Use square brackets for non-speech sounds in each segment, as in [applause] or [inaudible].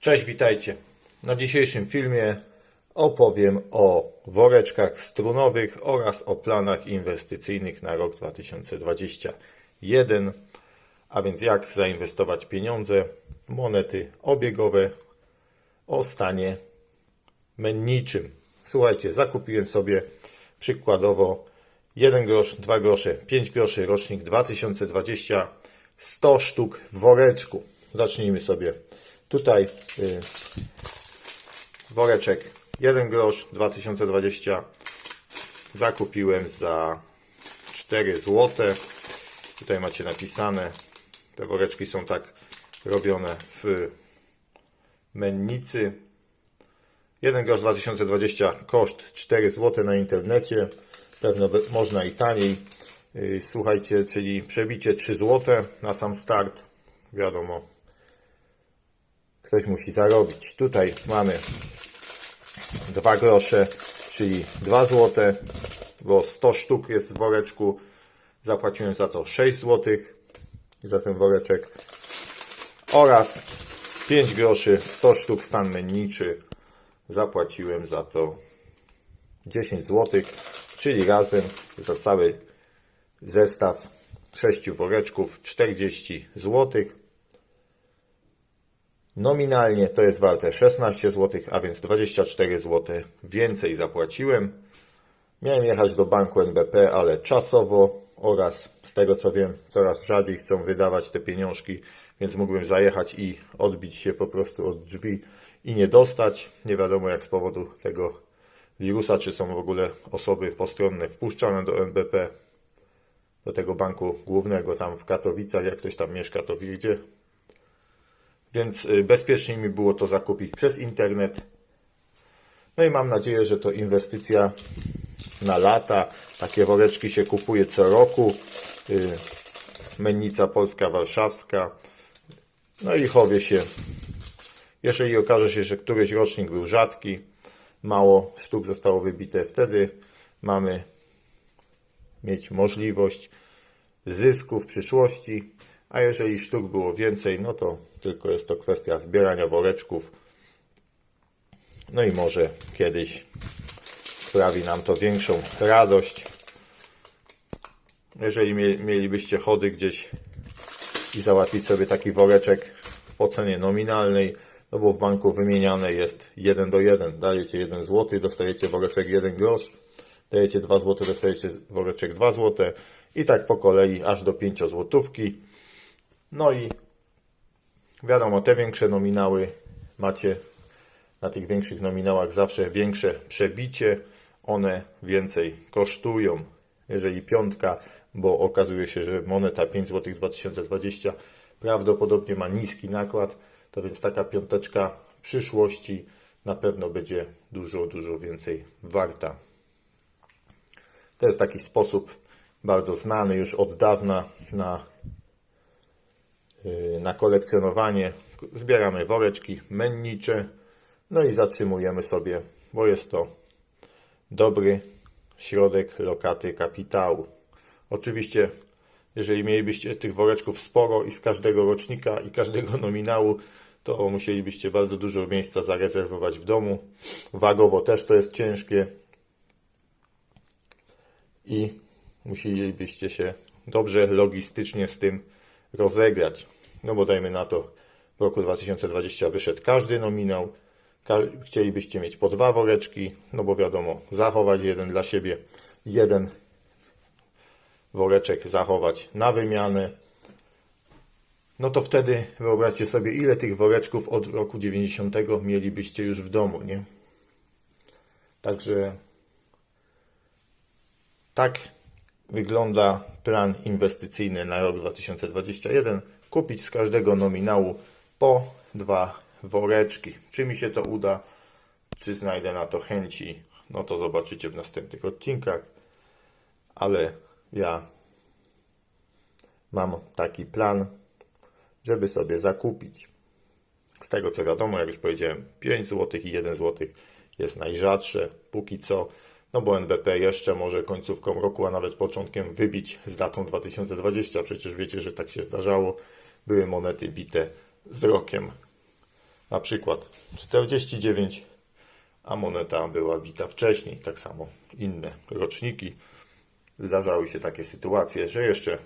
Cześć, witajcie. Na dzisiejszym filmie opowiem o woreczkach strunowych oraz o planach inwestycyjnych na rok 2021, a więc jak zainwestować pieniądze w monety obiegowe o stanie menniczym. Słuchajcie, zakupiłem sobie przykładowo 1 grosz, 2 grosze, 5 groszy rocznik 2020, 100 sztuk w woreczku. Zacznijmy sobie. Tutaj y, woreczek 1 grosz 2020 zakupiłem za 4 zł. Tutaj macie napisane, te woreczki są tak robione w mennicy. 1 grosz 2020 koszt 4 zł na internecie. Pewno można i taniej. Yy, Słuchajcie, czyli przebicie 3 zł na sam start. Wiadomo, ktoś musi zarobić. Tutaj mamy 2 grosze, czyli 2 zł, bo 100 sztuk jest w woreczku. Zapłaciłem za to 6 zł za ten woreczek oraz 5 groszy, 100 sztuk stan menniczy. Zapłaciłem za to 10 zł, czyli razem za cały zestaw 6 woreczków 40 zł. Nominalnie to jest warte 16 zł, a więc 24 zł więcej zapłaciłem. Miałem jechać do banku NBP, ale czasowo oraz z tego co wiem, coraz rzadziej chcą wydawać te pieniążki, więc mógłbym zajechać i odbić się po prostu od drzwi i nie dostać. Nie wiadomo jak z powodu tego wirusa, czy są w ogóle osoby postronne wpuszczane do NBP, do tego banku głównego tam w Katowicach, jak ktoś tam mieszka, to wie gdzie. Więc y, bezpieczniej mi było to zakupić przez internet. No i mam nadzieję, że to inwestycja na lata. Takie woreczki się kupuje co roku. Y, Mennica Polska, Warszawska. No i chowie się. Jeżeli okaże się, że któryś rocznik był rzadki, mało sztuk zostało wybite, wtedy mamy mieć możliwość zysku w przyszłości, a jeżeli sztuk było więcej, no to tylko jest to kwestia zbierania woreczków. No i może kiedyś sprawi nam to większą radość. Jeżeli mie- mielibyście chody gdzieś i załatwić sobie taki woreczek po cenie nominalnej, no bo w banku wymieniane jest 1 do 1. Dajecie 1 zł, dostajecie woreczek 1 grosz, dajecie 2 zł, dostajecie woreczek 2 zł i tak po kolei aż do 5 złotówki. No i wiadomo, te większe nominały macie na tych większych nominałach zawsze większe przebicie, one więcej kosztują. Jeżeli piątka, bo okazuje się, że moneta 5 zł 2020 prawdopodobnie ma niski nakład, to więc taka piąteczka w przyszłości na pewno będzie dużo, dużo więcej warta. To jest taki sposób bardzo znany już od dawna na na kolekcjonowanie. Zbieramy woreczki mennicze, no i zatrzymujemy sobie, bo jest to dobry środek lokaty kapitału. Oczywiście, jeżeli mielibyście tych woreczków sporo i z każdego rocznika i każdego [laughs] nominału, to musielibyście bardzo dużo miejsca zarezerwować w domu. Wagowo też to jest ciężkie i musielibyście się dobrze logistycznie z tym rozegrać. No bo dajmy na to, w roku 2020 wyszedł każdy nominał, chcielibyście mieć po dwa woreczki, no bo wiadomo, zachować jeden dla siebie, jeden woreczek zachować na wymianę. No to wtedy wyobraźcie sobie, ile tych woreczków od roku 90 mielibyście już w domu, nie? Także tak wygląda plan inwestycyjny na rok 2021. Kupić z każdego nominału po dwa woreczki. Czy mi się to uda, czy znajdę na to chęci, no to zobaczycie w następnych odcinkach. Ale ja mam taki plan, żeby sobie zakupić. Z tego co wiadomo, jak już powiedziałem, 5 zł i 1 zł jest najrzadsze póki co. No bo NBP jeszcze może końcówką roku, a nawet początkiem wybić z datą 2020. Przecież wiecie, że tak się zdarzało. Były monety bite z rokiem na przykład 49, a moneta była bita wcześniej. Tak samo inne roczniki. Zdarzały się takie sytuacje, że jeszcze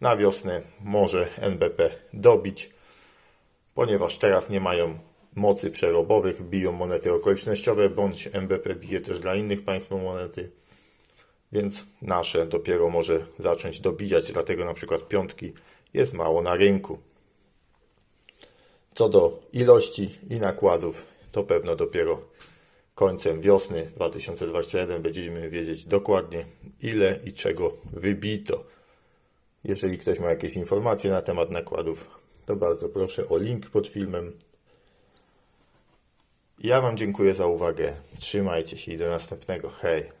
na wiosnę może NBP dobić, ponieważ teraz nie mają mocy przerobowych, biją monety okolicznościowe, bądź NBP bije też dla innych państw monety, więc nasze dopiero może zacząć dobijać, dlatego na przykład piątki jest mało na rynku. Co do ilości i nakładów, to pewno dopiero końcem wiosny 2021 będziemy wiedzieć dokładnie ile i czego wybito. Jeżeli ktoś ma jakieś informacje na temat nakładów, to bardzo proszę o link pod filmem. Ja Wam dziękuję za uwagę. Trzymajcie się i do następnego. Hej!